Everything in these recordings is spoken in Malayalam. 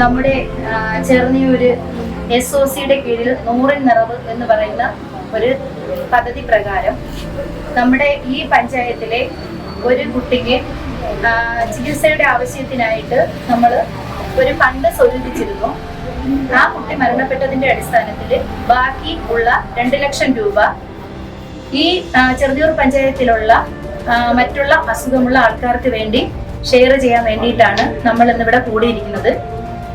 നമ്മുടെ ചെറിയ ഒരു എസ് ഒ സിയുടെ കീഴിൽ നൂറിൻ നിറവ് എന്ന് പറയുന്ന ഒരു പദ്ധതി പ്രകാരം നമ്മുടെ ഈ പഞ്ചായത്തിലെ ഒരു കുട്ടിക്ക് ചികിത്സയുടെ ആവശ്യത്തിനായിട്ട് നമ്മൾ ഒരു ഫണ്ട് സ്വരൂപിച്ചിരുന്നു. ആ കുട്ടി മരണപ്പെട്ടതിന്റെ അടിസ്ഥാനത്തിൽ ബാക്കി ഉള്ള രണ്ട് ലക്ഷം രൂപ ഈ ചെറുതൂർ പഞ്ചായത്തിലുള്ള മറ്റുള്ള അസുഖമുള്ള ആൾക്കാർക്ക് വേണ്ടി ഷെയർ ചെയ്യാൻ വേണ്ടിയിട്ടാണ് നമ്മൾ ഇന്നിവിടെ കൂടിയിരിക്കുന്നത്.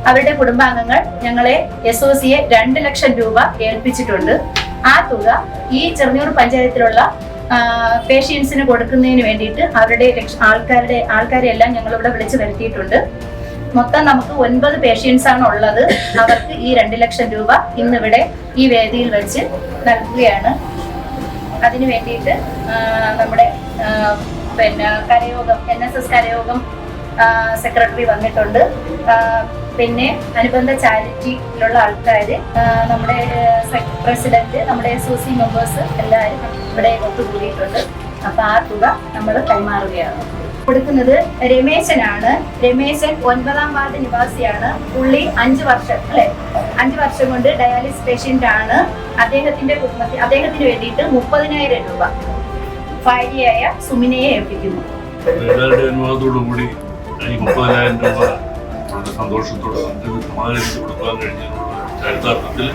അവരുടെ കുടുംബാംഗങ്ങൾ ഞങ്ങളെ എസ് ഒ സിയെ രണ്ട് ലക്ഷം രൂപ ഏൽപ്പിച്ചിട്ടുണ്ട്. ആ തുക ഈ ചെറുതിയൂർ പഞ്ചായത്തിലുള്ള പേഷ്യൻസിന് കൊടുക്കുന്നതിന് വേണ്ടിയിട്ട് അവരുടെ ആൾക്കാരുടെ ആൾക്കാരെ എല്ലാം ഞങ്ങളിവിടെ വിളിച്ചു വരുത്തിയിട്ടുണ്ട്. മൊത്തം നമുക്ക് ഒൻപത് പേഷ്യൻസ് ആണ് ഉള്ളത് അവർക്ക് ഈ രണ്ട് ലക്ഷം രൂപ ഇന്നിവിടെ ഈ വേദിയിൽ വെച്ച് നൽകുകയാണ്. അതിനു വേണ്ടിയിട്ട് നമ്മുടെ പിന്നെ കരയോഗം എൻ എസ് എസ് കരയോഗം സെക്രട്ടറി വന്നിട്ടുണ്ട്. പിന്നെ അനുബന്ധ ചാരിറ്റിയിലുള്ള ആൾക്കാർ നമ്മുടെ പ്രസിഡന്റ് നമ്മുടെ എസ് മെമ്പേഴ്സ് എല്ലാവരും ഇവിടെ ഒത്തുകൂടിയിട്ടുണ്ട്. അപ്പൊ ആ തുക നമ്മൾ കൈമാറുകയാണ്. കൊടുക്കുന്നത് രമേശനാണ്. രമേശൻ ഒൻപതാം വാർഡ് നിവാസിയാണ്. പുള്ളി അഞ്ച് വർഷം അല്ലെ? അഞ്ച് വർഷം കൊണ്ട് ഡയാലിസിസ് പേഷ്യന്റ് ആണ്. അദ്ദേഹത്തിന്റെ കുടുംബത്തിൽ അദ്ദേഹത്തിന് വേണ്ടിയിട്ട് മുപ്പതിനായിരം രൂപ ഭാര്യയായ സുമിനയെ ഏൽപ്പിക്കുന്നു. ഈ മുപ്പതിനായിരം രൂപ വളരെ സന്തോഷത്തോടെ നമുക്ക് സമാധാനിച്ച് കൊടുക്കാൻ കഴിഞ്ഞതിനുള്ള ചരിതാർത്ഥത്തിൽ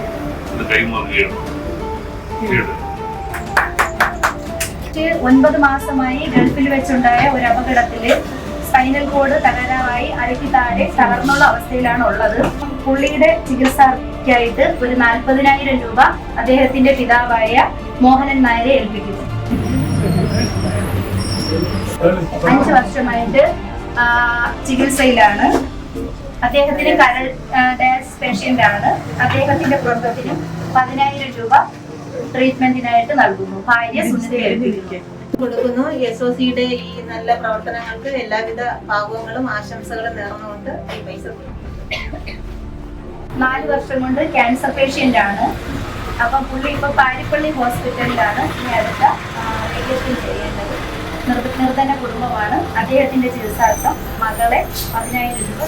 ഇത് കൈമാറുകയാണ്. ഒൻപത് മാസമായി ഗൾഫിൽ വെച്ചുണ്ടായ ഒരു അപകടത്തിൽ സ്പൈനൽ കോഡ് തകരാറായി അരയ്ക്ക് താഴെ തകർന്നുള്ള അവസ്ഥയിലാണ് ഉള്ളത് പുള്ളിയുടെ ചികിത്സയ്ക്കായിട്ട് ഒരു നാൽപ്പതിനായിരം രൂപ അദ്ദേഹത്തിന്റെ പിതാവായ മോഹനൻ നായരെ ഏൽപ്പിക്കുന്നു. അഞ്ചു വർഷമായിട്ട് ചികിത്സയിലാണ്. അദ്ദേഹത്തിന് കരൾ ഡയാലിസിസ് പേഷ്യന്റ് ആണ് അദ്ദേഹത്തിന്റെ കുടുംബത്തിനും പതിനായിരം രൂപ ട്രീറ്റ്മെന്റിനായിട്ട് നൽകുന്നു. ഭാര്യ സുനിത കൊടുക്കുന്നു. എസ് ഒ സിയുടെ ഈ നല്ല പ്രവർത്തനങ്ങൾക്ക് എല്ലാവിധ ഭാഗങ്ങളും ആശംസകളും നേർന്നുകൊണ്ട് ഈ പൈസ. നാല് വർഷം കൊണ്ട് ക്യാൻസർ പേഷ്യന്റ് ആണ് അപ്പം പുള്ളി ഇപ്പൊ പാരിപ്പള്ളി ഹോസ്പിറ്റലിലാണ് ഇനി അടുത്ത നിർധന കുടുംബമാണ്. അദ്ദേഹത്തിന്റെ ചികിത്സാർത്ഥം മകളെ പതിനായിരം രൂപ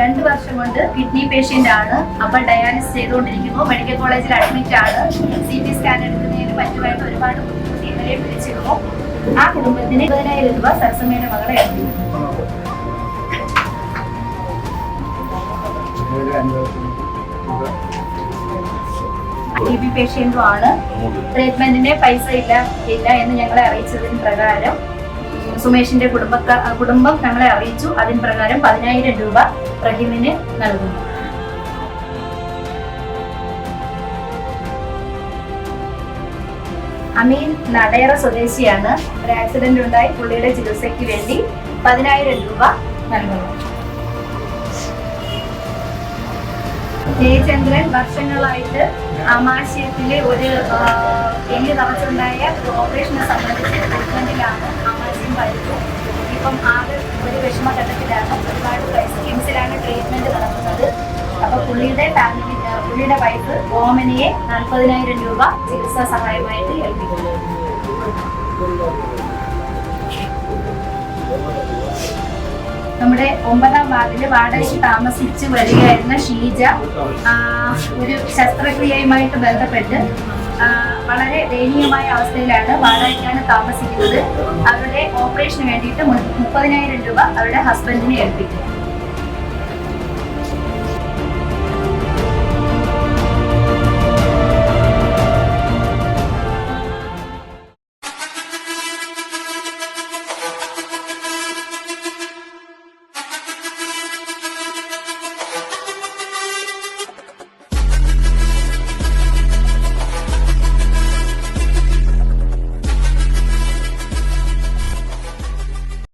രണ്ട് വർഷം കൊണ്ട് കിഡ്നി പേഷ്യന്റ് ആണ്. അപ്പൊ ഡയാലിസിസ് ചെയ്തുകൊണ്ടിരിക്കുന്നു. മെഡിക്കൽ കോളേജിൽ അഡ്മിറ്റ് ആണ്. സി ടി സ്കാൻ എടുക്കുന്നതിന് മറ്റുമായിട്ട് ഒരുപാട് ബുദ്ധിമുട്ടി ഇന്നലെ വിളിച്ചിരുന്നു ആ കുടുംബത്തിന് ഇരുപതിനായിരം രൂപ സരസമ്മയുടെ മകളെ ടി ബി പേഷ്യന്റും ആണ്. ട്രീറ്റ്മെന്റിന് പൈസ ഇല്ല ഇല്ല എന്ന് ഞങ്ങളെ അറിയിച്ചതിന് പ്രകാരം സുമേഷിന്റെ കുടുംബക്ക കുടുംബം ഞങ്ങളെ അറിയിച്ചു. അതിന് പ്രകാരം പതിനായിരം രൂപ റഹീമിന് നൽകുന്നു. അമീൻ നടയറ സ്വദേശിയാണ്. ഒരു ആക്സിഡന്റ് ഉണ്ടായി. പുള്ളിയുടെ ചികിത്സയ്ക്ക് വേണ്ടി പതിനായിരം രൂപ നൽകുന്നു. ജയചന്ദ്രൻ വർഷങ്ങളായിട്ട് ആമാശയത്തിലെ ഒരു എല്ല് തറച്ചുണ്ടായ ഓപ്പറേഷനെ സംബന്ധിച്ച് ട്രീറ്റ്മെന്റിലാണ് ആമാശയം പഠിച്ചു ഇപ്പം ആകെ ഒരു വിഷമഘട്ടത്തിലാണ് ഒരുപാട് സ്കീംസിലാണ് കിംസിലാണ് ട്രീറ്റ്മെന്റ് നടക്കുന്നത് അപ്പൊ പുള്ളിയുടെ ഫാമിലി പുള്ളിയുടെ വൈഫ് ഓമനയെ നാൽപ്പതിനായിരം രൂപ ചികിത്സാ സഹായമായിട്ട് ഏൽപ്പിക്കുന്നു. നമ്മുടെ ഒമ്പതാം വാർഡിൽ വാടകയ്ക്ക് താമസിച്ച് വരികയായിരുന്ന ഷീജ ഒരു ശസ്ത്രക്രിയയുമായിട്ട് ബന്ധപ്പെട്ട് വളരെ ദയനീയമായ അവസ്ഥയിലാണ് വാടകയ്ക്കാണ് താമസിക്കുന്നത്. അവരുടെ ഓപ്പറേഷന് വേണ്ടിയിട്ട് മുപ്പതിനായിരം രൂപ അവരുടെ ഹസ്ബൻഡിനെ ഏൽപ്പിക്കും